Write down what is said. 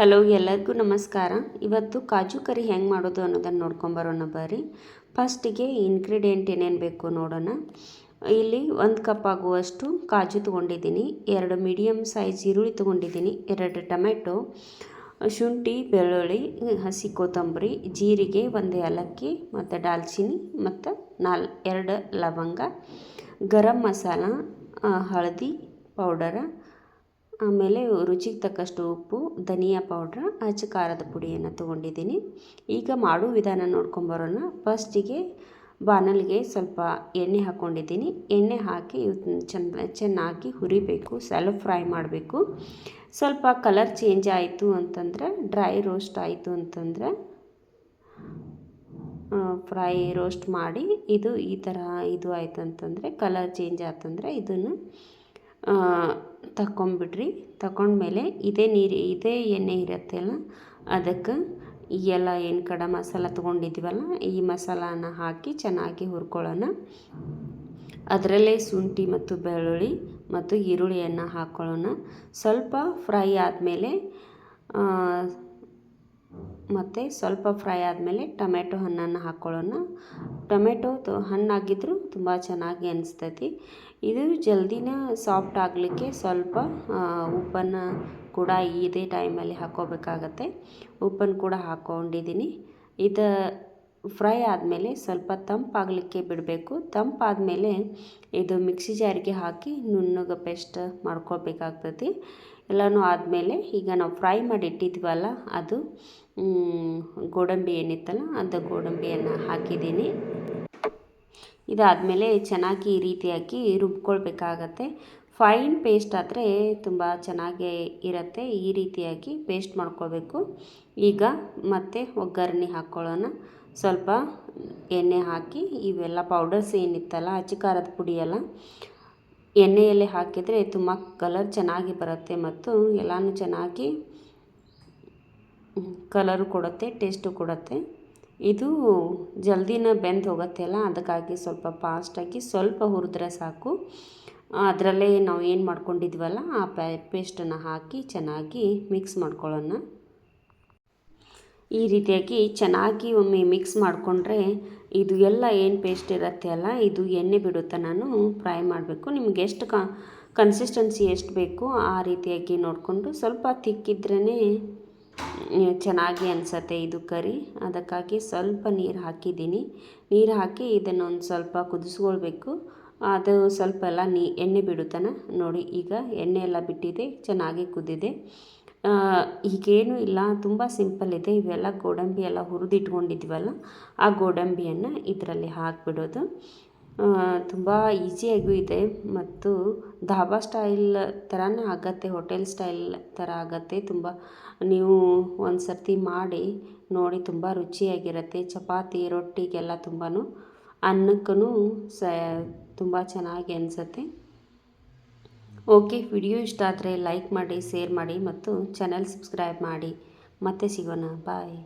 Hello, ಎಲ್ಲರಿಗೂ ನಮಸ್ಕಾರ. ಇವತ್ತು ಕಾಜು ಕರಿ ಹೆಂಗೆ ಮಾಡೋದು ಅನ್ನೋದನ್ನು ನೋಡ್ಕೊಂಬರೋಣ ಬರ್ರಿ. ಫಸ್ಟಿಗೆ ಇಂಗ್ರೀಡಿಯೆಂಟ್ ಏನೇನು ಬೇಕು ನೋಡೋಣ. ಇಲ್ಲಿ ಒಂದು ಕಪ್ ಆಗುವಷ್ಟು ಕಾಜು ತೊಗೊಂಡಿದ್ದೀನಿ. ಎರಡು ಮೀಡಿಯಮ್ ಸೈಜ್ ಈರುಳ್ಳಿ ತೊಗೊಂಡಿದ್ದೀನಿ. ಎರಡು ಟೊಮೆಟೊ, ಶುಂಠಿ, ಬೆಳ್ಳುಳ್ಳಿ, ಹಸಿ ಕೊತ್ತಂಬರಿ, ಜೀರಿಗೆ, ಒಂದು ಏಲಕ್ಕಿ ಮತ್ತು ದಾಲ್ಚಿನ್ನಿ ಮತ್ತು ನಾಲ್, ಎರಡು ಲವಂಗ, ಗರಂ ಮಸಾಲ ಹಳದಿ ಪೌಡರ ಆಮೇಲೆ ರುಚಿಗೆ ತಕ್ಕಷ್ಟು ಉಪ್ಪು, ಧನಿಯಾ ಪೌಡ್ರ, ಅಚ್ಚ ಖಾರದ ಪುಡಿಯನ್ನು ತೊಗೊಂಡಿದ್ದೀನಿ. ಈಗ ಮಾಡೋ ವಿಧಾನ ನೋಡ್ಕೊಂಬರೋಣ ಫಸ್ಟಿಗೆ ಬಾಣಲಿಗೆ ಸ್ವಲ್ಪ ಎಣ್ಣೆ ಹಾಕ್ಕೊಂಡಿದ್ದೀನಿ ಎಣ್ಣೆ ಹಾಕಿ ಚೆನ್ನ ಚೆನ್ನಾಗಿ ಹುರಿಬೇಕು ಸೆಲ್ಫ್ ಫ್ರೈ ಮಾಡಬೇಕು. ಸ್ವಲ್ಪ ಕಲರ್ ಚೇಂಜ್ ಆಯಿತು ಅಂತಂದರೆ ಡ್ರೈ ರೋಸ್ಟ್ ಆಯಿತು ಅಂತಂದರೆ ಫ್ರೈ ರೋಸ್ಟ್ ಮಾಡಿ, ಇದು ಈ ಥರ ಇದು ಆಯಿತು ಅಂತಂದರೆ ಕಲರ್ ಚೇಂಜ್ ಆಯ್ತಂದರೆ ಇದನ್ನು ತಕ್ಕೊಂಬಿಡ್ರಿ. ತಕೊಂಡ್ಮೇಲೆ ಇದೇ ನೀರು, ಇದೇ ಎಣ್ಣೆ ಇರುತ್ತಲ್ಲ ಅದಕ್ಕೆ ಈ ಎಲ್ಲ ಏನು ಕಡ ಮಸಾಲ ತೊಗೊಂಡಿದ್ದೀವಲ್ಲ, ಈ ಮಸಾಲಾನ ಹಾಕಿ ಚೆನ್ನಾಗಿ ಹುರ್ಕೊಳ್ಳೋಣ. ಅದರಲ್ಲೇ ಶುಂಠಿ ಮತ್ತು ಬೆಳ್ಳುಳ್ಳಿ ಮತ್ತು ಈರುಳ್ಳಿಯನ್ನು ಹಾಕ್ಕೊಳ್ಳೋಣ ಸ್ವಲ್ಪ ಫ್ರೈ ಆದಮೇಲೆ ಮತ್ತು ಸ್ವಲ್ಪ ಫ್ರೈ ಆದಮೇಲೆ ಟೊಮೆಟೊ ಹಣ್ಣನ್ನು ಹಾಕ್ಕೊಳ್ಳೋಣ. ಟೊಮೆಟೊ ಹಣ್ಣಾಗಿದ್ದರೂ ತುಂಬ ಚೆನ್ನಾಗಿ ಅನಿಸ್ತೈತಿ. ಇದು ಜಲ್ದಿನ ಸಾಫ್ಟ್ ಆಗಲಿಕ್ಕೆ ಸ್ವಲ್ಪ ಉಪ್ಪನ್ನು ಕೂಡ ಇದೇ ಟೈಮಲ್ಲಿ ಹಾಕ್ಕೋಬೇಕಾಗತ್ತೆ. ಉಪ್ಪನ್ನು ಕೂಡ ಹಾಕ್ಕೊಂಡಿದ್ದೀನಿ. ಇದು ಫ್ರೈ ಆದಮೇಲೆ ಸ್ವಲ್ಪ ತಂಪಾಗಲಿಕ್ಕೆ ಬಿಡಬೇಕು. ತಂಪಾದಮೇಲೆ ಇದು ಮಿಕ್ಸಿ ಜಾರಿಗೆ ಹಾಕಿ ನುಣ್ಣಗೆ ಪೇಸ್ಟ್ ಮಾಡ್ಕೊಳ್ಬೇಕಾಗ್ತದೆ. ಎಲ್ಲನೂ ಆದಮೇಲೆ ಈಗ ನಾವು ಫ್ರೈ ಮಾಡಿ ಇಟ್ಟಿದ್ವಲ್ಲ ಅದು ಗೋಡಂಬಿ ಏನಿತ್ತಲ್ಲ, ಅದು ಗೋಡಂಬಿಯನ್ನು ಹಾಕಿದ್ದೀನಿ. ಇದಾದಮೇಲೆ ಚೆನ್ನಾಗಿ ಈ ರೀತಿಯಾಗಿ ರುಬ್ಕೊಳ್ಬೇಕಾಗತ್ತೆ. ಫೈನ್ ಪೇಸ್ಟ್ ಆದರೆ ತುಂಬ ಚೆನ್ನಾಗೇ ಇರುತ್ತೆ. ಈ ರೀತಿಯಾಗಿ ಪೇಸ್ಟ್ ಮಾಡ್ಕೋಬೇಕು ಈಗ ಮತ್ತೆ ಒಗ್ಗರಣೆ ಹಾಕ್ಕೊಳ್ಳೋಣ. ಸ್ವಲ್ಪ ಎಣ್ಣೆ ಹಾಕಿ ಇವೆಲ್ಲ ಪೌಡರ್ಸ್ ಏನಿತ್ತಲ್ಲ, ಅಚ್ಚ ಖಾರದ ಪುಡಿ ಎಲ್ಲ. ಎಣ್ಣೆಯಲ್ಲಿ ಹಾಕಿದರೆ ತುಂಬ ಕಲರ್ ಚೆನ್ನಾಗಿ ಬರುತ್ತೆ ಮತ್ತು ಎಲ್ಲನೂ ಚೆನ್ನಾಗಿ ಕಲರು ಕೊಡುತ್ತೆ, ಟೇಸ್ಟು ಕೊಡುತ್ತೆ. ಇದು ಜಲ್ದಿನ ಬೆಂದು ಹೋಗುತ್ತೆ ಅಲ್ಲ, ಅದಕ್ಕಾಗಿ ಸ್ವಲ್ಪ ಫಾಸ್ಟಾಗಿ ಸ್ವಲ್ಪ ಹುರಿದ್ರೆ ಸಾಕು. ಅದರಲ್ಲೇ ನಾವು ಏನು ಮಾಡ್ಕೊಂಡಿದ್ವಲ್ಲ, ಆ ಪೇಸ್ಟನ್ನು ಹಾಕಿ ಚೆನ್ನಾಗಿ ಮಿಕ್ಸ್ ಮಾಡ್ಕೊಳ್ಳೋಣ. ಈ ರೀತಿಯಾಗಿ ಚೆನ್ನಾಗಿ ಒಮ್ಮೆ ಮಿಕ್ಸ್ ಮಾಡಿಕೊಂಡ್ರೆ ಇದು ಎಲ್ಲ ಏನು ಪೇಸ್ಟ್ ಇರುತ್ತೆ ಅಲ್ಲ, ಇದು ಎಣ್ಣೆ ಬಿಡುತ್ತೆ ನಾನು ಫ್ರೈ ಮಾಡಬೇಕು. ನಿಮ್ಗೆ ಎಷ್ಟು ಕನ್ಸಿಸ್ಟೆನ್ಸಿ ಎಷ್ಟು ಬೇಕು ಆ ರೀತಿಯಾಗಿ ನೋಡಿಕೊಂಡು ಸ್ವಲ್ಪ ತಿಕ್ಕಿದ್ರೇ ಚೆನ್ನಾಗಿ ಅನಿಸತ್ತೆ ಇದು ಕರಿ. ಅದಕ್ಕಾಗಿ ಸ್ವಲ್ಪ ನೀರು ಹಾಕಿದ್ದೀನಿ. ನೀರು ಹಾಕಿ ಇದನ್ನು ಒಂದು ಸ್ವಲ್ಪ ಕುದಿಸ್ಕೊಳ್ಬೇಕು. ಅದು ಸ್ವಲ್ಪ ಎಲ್ಲ ನೀ, ಎಣ್ಣೆ ಬಿಡುತ್ತಾನ? ನೋಡಿ, ಈಗ ಎಣ್ಣೆ ಎಲ್ಲ ಬಿಟ್ಟಿದೆ, ಚೆನ್ನಾಗಿ ಕುದ್ದಿದೆ ಈಗೇನು ಇಲ್ಲ, ತುಂಬ ಸಿಂಪಲ್ ಇದೆ. ಇವೆಲ್ಲ ಗೋಡಂಬಿ ಎಲ್ಲ ಹುರಿದಿಟ್ಕೊಂಡಿದ್ವಲ್ಲ, ಆ ಗೋಡಂಬಿಯನ್ನು ಇದರಲ್ಲಿ ಹಾಕಿಬಿಡೋದು. ತುಂಬ ಈಸಿಯಾಗೂ ಇದೆ. ಮತ್ತು ಧಾಬಾ ಸ್ಟೈಲ್ ಥರನೇ ಆಗತ್ತೆ ಹೋಟೆಲ್ ಸ್ಟೈಲ್ ಥರ ಆಗತ್ತೆ. ತುಂಬ ನೀವು ಒಂದು ಸರ್ತಿ ಮಾಡಿ ನೋಡಿ ತುಂಬ ರುಚಿಯಾಗಿರುತ್ತೆ. ಚಪಾತಿ, ರೊಟ್ಟಿಗೆಲ್ಲ ತುಂಬಾ ಅನ್ನಕ್ಕೂ ಸ, ತುಂಬ ಚೆನ್ನಾಗಿ ಅನಿಸುತ್ತೆ. ಓಕೆ, ವಿಡಿಯೋ ಇಷ್ಟ ಆದರೆ ಲೈಕ್ ಮಾಡಿ ಶೇರ್ ಮಾಡಿ ಮತ್ತು ಚಾನಲ್ ಸಬ್ಸ್ಕ್ರೈಬ್ ಮಾಡಿ. ಮತ್ತೆ ಸಿಗೋಣ. ಬಾಯ್